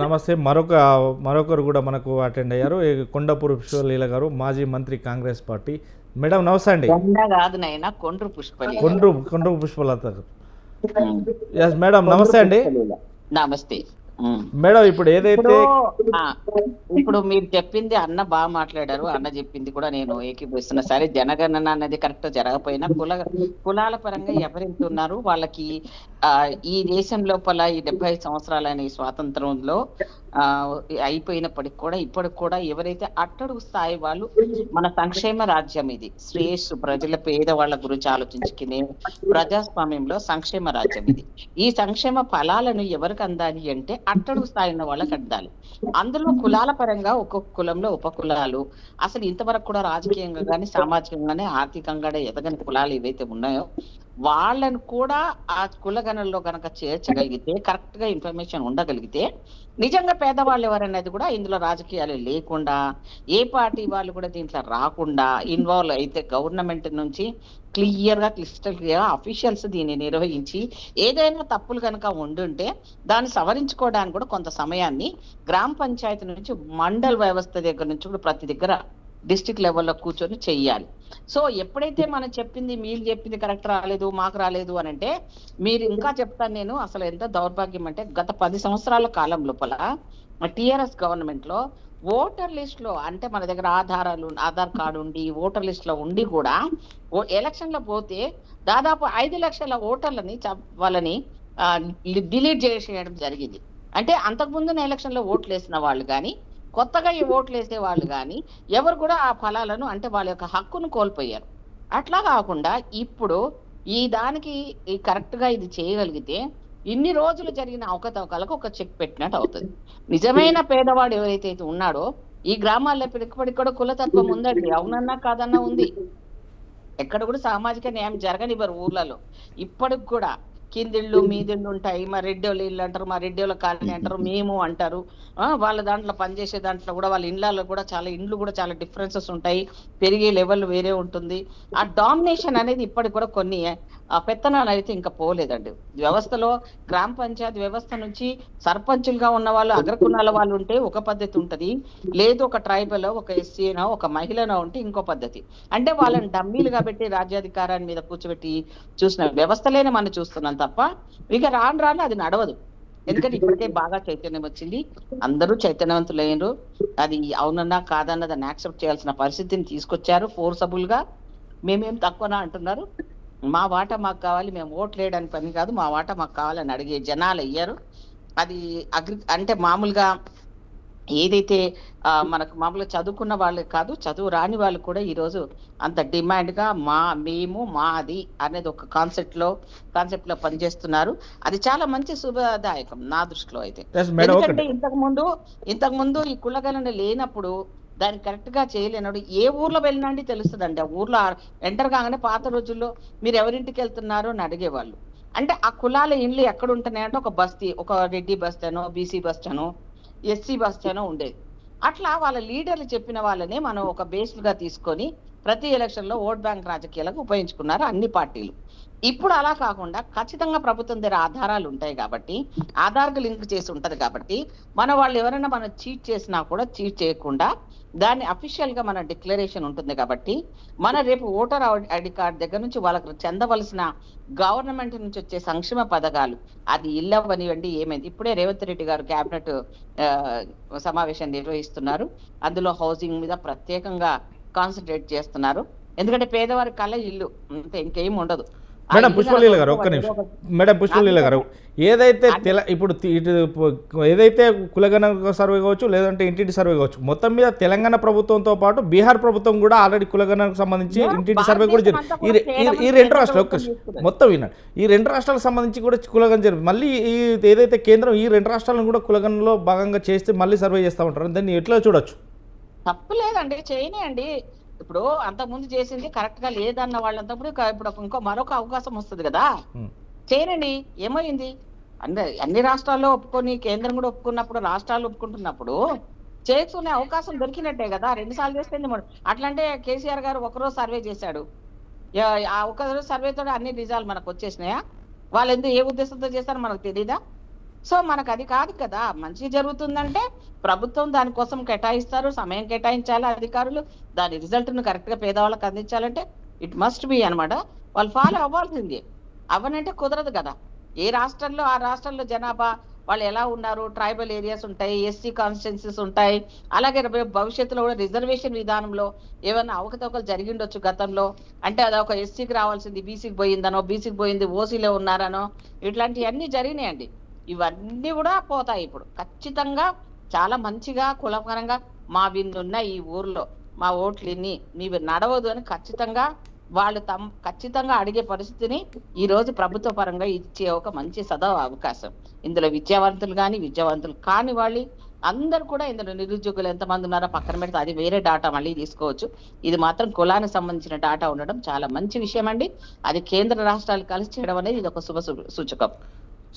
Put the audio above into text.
నమస్తే. మరొక మరొకరు కూడా మనకు అటెండ్ అయ్యారు. కొండపూరు పుష్పలీల గారు మాజీ మంత్రి కాంగ్రెస్ పార్టీ. మేడం నమస్తే అండి. కొండ కాదు నాయన కొండ్రు పుష్పలి కొండ్రు కొండ్రు పుష్పలత ఎస్ మేడం నమస్తే అండి. నమస్తే. మేడం ఇప్పుడు ఏదైతే ఇప్పుడు ఆ, ఇప్పుడు మీరు చెప్పింది అన్న బాగా మాట్లాడారు. అన్న చెప్పింది కూడా నేను ఏకీభవిస్తున్నా సరే. జనగణన అనేది కరెక్ట్ జరగకపోయినా కుల కులాల పరంగా ఎవరెంత ఉన్నారు? వాళ్ళకి ఈ దేశం లోపల ఈ డెబ్బై సంవత్సరాలైన ఈ స్వాతంత్రంలో ఆ అయిపోయినప్పటికి కూడా ఇప్పటికి కూడా ఎవరైతే అట్టడుగు స్థాయి వాళ్ళు మన సంక్షేమ రాజ్యం ఇది. శ్రేయస్సు ప్రజల పేదవాళ్ళ గురించి ఆలోచించుకునే ప్రజాస్వామ్యంలో సంక్షేమ రాజ్యం ఇది. ఈ సంక్షేమ ఫలాలను ఎవరికి అందాలి అంటే అట్టడుగు స్థాయి ఉన్న వాళ్ళకి అందాలి. అందులో కులాల పరంగా ఒక్కొక్క కులంలో ఉపకులాలు అసలు ఇంతవరకు కూడా రాజకీయంగా కానీ సామాజికంగానే ఆర్థికంగా ఎదగని కులాలు ఏవైతే ఉన్నాయో వాళ్ళను కూడా ఆ కులగణంలో గనక చేర్చగలిగితే కరెక్ట్గా ఇన్ఫర్మేషన్ ఉండగలిగితే నిజంగా పేదవాళ్ళు ఎవరనేది కూడా ఇందులో రాజకీయాలు లేకుండా ఏ పార్టీ వాళ్ళు కూడా దీంట్లో రాకుండా ఇన్వాల్వ్ అయితే గవర్నమెంట్ నుంచి క్లియర్గా క్లిస్టల్ క్లియర్గా అఫీషియల్స్ దీన్ని నిర్వహించి ఏదైనా తప్పులు కనుక ఉండుంటే దాన్ని సవరించుకోవడానికి కూడా కొంత సమయాన్ని గ్రామ పంచాయతీ నుంచి మండల్ వ్యవస్థ దగ్గర నుంచి కూడా ప్రతి దగ్గర డిస్ట్రిక్ట్ లెవెల్లో కూర్చొని చెయ్యాలి. సో ఎప్పుడైతే మనం చెప్పింది మీరు చెప్పింది కరెక్ట్ రాలేదు మాకు రాలేదు అని అంటే మీరు ఇంకా చెప్తాను నేను అసలు ఎంత దౌర్భాగ్యం అంటే గత పది సంవత్సరాల కాలం లోపల టిఆర్ఎస్ గవర్నమెంట్లో ఓటర్ లిస్ట్లో అంటే మన దగ్గర ఆధారాలు ఆధార్ కార్డు ఉండి ఓటర్ లిస్ట్లో ఉండి కూడా ఓ- ఎలక్షన్లో పోతే దాదాపు ఐదు లక్షల ఓటర్లని వాళ్ళని డిలీట్ చేసేయడం జరిగింది. అంటే అంతకుముందు ఎలక్షన్లో ఓట్లు వేసిన వాళ్ళు కానీ కొత్తగా ఈ ఓట్లు వేసే వాళ్ళు కానీ ఎవరు కూడా ఆ ఫలాలను అంటే వాళ్ళ యొక్క హక్కును కోల్పోయారు. అట్లా కాకుండా ఇప్పుడు ఈ దానికి కరెక్ట్గా కరెక్ట్గా ఇది చేయగలిగితే ఇన్ని రోజులు జరిగిన అవకతవకాలకు ఒక చెక్ పెట్టినట్టు అవుతుంది. నిజమైన పేదవాడు ఎవరైతే ఉన్నాడో ఈ గ్రామాల్లో ఇప్పటికి కూడా కులతత్వం ఉందండి. అవునన్నా కాదన్నా ఉంది. ఎక్కడ కూడా సామాజిక న్యాయం జరగనివ్వరు ఊర్లలో. ఇప్పటికి కూడా కిందిళ్ళు మీదిళ్ళు ఉంటాయి మా రెడ్డోళ్ళు ఇల్లు అంటారు మా రెడ్డోళ్ళ కాలనీ అంటారు మేము అంటారు. వాళ్ళ దాంట్లో పనిచేసే దాంట్లో కూడా వాళ్ళ ఇళ్ళల్లో కూడా చాలా ఇండ్లు కూడా చాలా డిఫరెన్సెస్ ఉంటాయి పెరిగే లెవెల్ వేరే ఉంటుంది. ఆ డామినేషన్ అనేది ఇప్పటికి కూడా కొన్ని ఆ పెత్తనాలు అయితే ఇంకా పోలేదండి. వ్యవస్థలో గ్రామ పంచాయతీ వ్యవస్థ నుంచి సర్పంచులుగా ఉన్న వాళ్ళు అగ్రకులాల వాళ్ళు ఉంటే ఒక పద్ధతి ఉంటది. లేదు ఒక ట్రైబల్ ఒక ఎస్సీనో ఒక మహిళనో ఉంటే ఇంకో పద్ధతి. అంటే వాళ్ళని డమ్మీలుగా పెట్టి రాజ్యాధికారాన్ని మీద కూర్చోబెట్టి చూసిన వ్యవస్థలేనే మనం చూస్తున్నాం తప్ప ఇక రాను రాను అది నడవదు. ఎందుకంటే ఇప్పటికే బాగా చైతన్యం వచ్చింది. అందరూ చైతన్యవంతులైనరు అది అవునన్నా కాదన్నదాన్ని యాక్సెప్ట్ చేయాల్సిన పరిస్థితిని తీసుకొచ్చారు ఫోర్సబుల్గా మేమేం తక్కువనా అంటున్నారు. మా వాటా మాకు కావాలి మేము ఓట్లు వేయడానికి పని కాదు మా వాటా మాకు కావాలని అడిగే జనాలు అయ్యారు. అది అగ్రి అంటే మామూలుగా ఏదైతే మనకు మామూలుగా చదువుకున్న వాళ్ళు కాదు చదువు రాని వాళ్ళు కూడా ఈ రోజు అంత డిమాండ్గా మా మేము మాది అనేది ఒక కాన్సెప్ట్లో కాన్సెప్ట్లో పనిచేస్తున్నారు. అది చాలా మంచి శుభదాయకం నా దృష్టిలో అయితే. ఎందుకంటే ఒకటి. ఇంతకు ముందు ఇంతకు ముందు ఈ కులగణన లేనప్పుడు దాన్ని కరెక్ట్గా చేయలేనాడు చేయలేనప్పుడు ఏ ఊర్లో వెళ్ళినండి తెలుస్తుందండి. ఆ ఊర్లో ఎంటర్ కాగానే పాత రోజుల్లో మీరు ఎవరింటికి వెళ్తున్నారు అని అడిగేవాళ్ళు. అంటే ఆ కులాల ఇండ్లు ఎక్కడ ఉంటున్నాయంటే ఒక బస్తీ ఒక రెడ్డి బస్తానో బీసీ బస్తానో ఎస్సీ బస్తానో ఉండేది. అట్లా వాళ్ళ లీడర్లు చెప్పిన వాళ్ళనే మనం ఒక బేస్ తీసుకొని ప్రతి ఎలక్షన్లో ఓట్ బ్యాంక్ రాజకీయాలకు ఉపయోగించుకున్నారు అన్ని పార్టీలు. ఇప్పుడు అలా కాకుండా ఖచ్చితంగా ప్రభుత్వం దగ్గర ఆధారాలు ఉంటాయి కాబట్టి ఆధార్కు లింక్ చేసి ఉంటది కాబట్టి మన వాళ్ళు ఎవరైనా మనం చీట్ చేసినా కూడా చీట్ చేయకుండా దాన్ని అఫీషియల్గా మన డిక్లరేషన్ ఉంటుంది కాబట్టి మన రేపు ఓటర్ ఐడి కార్డ్ దగ్గర నుంచి వాళ్ళకి చెందవలసిన గవర్నమెంట్ నుంచి వచ్చే సంక్షేమ పథకాలు అది ఇల్లు ఏమైంది? ఇప్పుడే రేవంత్ రెడ్డి గారు కేబినెట్ సమావేశం నిర్వహిస్తున్నారు. అందులో హౌసింగ్ మీద ప్రత్యేకంగా కాన్సన్ట్రేట్ చేస్తున్నారు. ఎందుకంటే పేదవారి కళ ఇల్లు అంతే ఇంకేం ఉండదు. మేడం పుష్పలీల గారు ఒక్క నిమిషం. మేడం పుష్పలీల గారు ఏదైతే తెల ఇప్పుడు ఇటు ఏదైతే కులగణ సర్వే కావచ్చు లేదంటే ఇంటింటి సర్వే కావచ్చు మొత్తం మీద తెలంగాణ ప్రభుత్వంతో పాటు బీహార్ ప్రభుత్వం కూడా ఆల్రెడీ కులగణకు సంబంధించి ఇంటింటి సర్వే కూడా జరిగింది ఈ రెండు రాష్ట్రాలు ఒక్క. మొత్తం వినండి. ఈ రెండు రాష్ట్రాలకు సంబంధించి కూడా కులగణ జరిగింది మళ్ళీ ఈ ఏదైతే కేంద్రం ఈ రెండు రాష్ట్రాలను కూడా కులగణలో భాగంగా చేస్తే మళ్ళీ సర్వే చేస్తూ ఉంటారు. దాన్ని ఎట్లా చూడొచ్చు? తప్పు లేదండి చేయనియండి. ఇప్పుడు అంతకుముందు చేసింది కరెక్ట్గా లేదన్న వాళ్ళంతప్పుడు ఇప్పుడు ఇంకో మరొక అవకాశం వస్తుంది కదా. చేయనండి ఏమైంది? అన్ని అన్ని రాష్ట్రాల్లో ఒప్పుకొని కేంద్రం కూడా ఒప్పుకున్నప్పుడు రాష్ట్రాలు ఒప్పుకుంటున్నప్పుడు చేసుకునే అవకాశం దొరికినట్టే కదా? రెండు సార్లు చేస్తే అట్లంటే కేసీఆర్ గారు ఒకరోజు సర్వే చేశాడు. ఆ ఒక రోజు సర్వేతో అన్ని నిజాలు మనకు వచ్చేసినాయా? వాళ్ళు ఎందుకు ఏ ఉద్దేశంతో చేస్తారో మనకు తెలీదా? సో మనకు అది కాదు కదా. మంచి జరుగుతుందంటే ప్రభుత్వం దానికోసం కేటాయిస్తారు సమయం కేటాయించాలి అధికారులు. దాని రిజల్ట్ను కరెక్ట్గా పేదవాళ్ళకి అందించాలంటే ఇట్ మస్ట్ బి అన్నమాట. వాళ్ళు ఫాలో అవ్వాల్సింది. అవనంటే కుదరదు కదా. ఏ రాష్ట్రంలో ఆ రాష్ట్రంలో జనాభా వాళ్ళు ఎలా ఉన్నారు? ట్రైబల్ ఏరియాస్ ఉంటాయి ఎస్సీ కాన్స్టిట్యున్సీస్ ఉంటాయి. అలాగే రేపు భవిష్యత్తులో కూడా రిజర్వేషన్ విధానంలో ఏమైనా అవకతవకలు జరిగిండొచ్చు గతంలో? అంటే అది ఒక ఎస్సీకి రావాల్సింది బీసీకి పోయిందనో బీసీకి పోయింది ఓసీలో ఉన్నారనో? ఇట్లాంటివన్నీ జరిగినాయండి. ఇవన్నీ కూడా పోతాయి ఇప్పుడు. ఖచ్చితంగా చాలా మంచిగా కులపరంగా మా విన్నున్న ఈ ఊర్లో మా ఓట్లు మీరు మీవి నడవదు అని ఖచ్చితంగా వాళ్ళు తమ ఖచ్చితంగా అడిగే పరిస్థితిని ఈ రోజు ప్రభుత్వ పరంగా ఇచ్చే ఒక మంచి సదా అవకాశం. ఇందులో విద్యావంతులు కానీ విద్యావంతులు కాని వాళ్ళు అందరు కూడా ఇందులో నిరుద్యోగులు ఎంతమంది ఉన్నారో పక్కన పెడితే అది వేరే డాటా మళ్ళీ తీసుకోవచ్చు. ఇది మాత్రం కులానికి సంబంధించిన డాటా ఉండడం చాలా మంచి విషయం అండి అది కేంద్ర రాష్ట్రాలు కలిసి చేయడం అనేది ఇది ఒక శుభ సూచకం.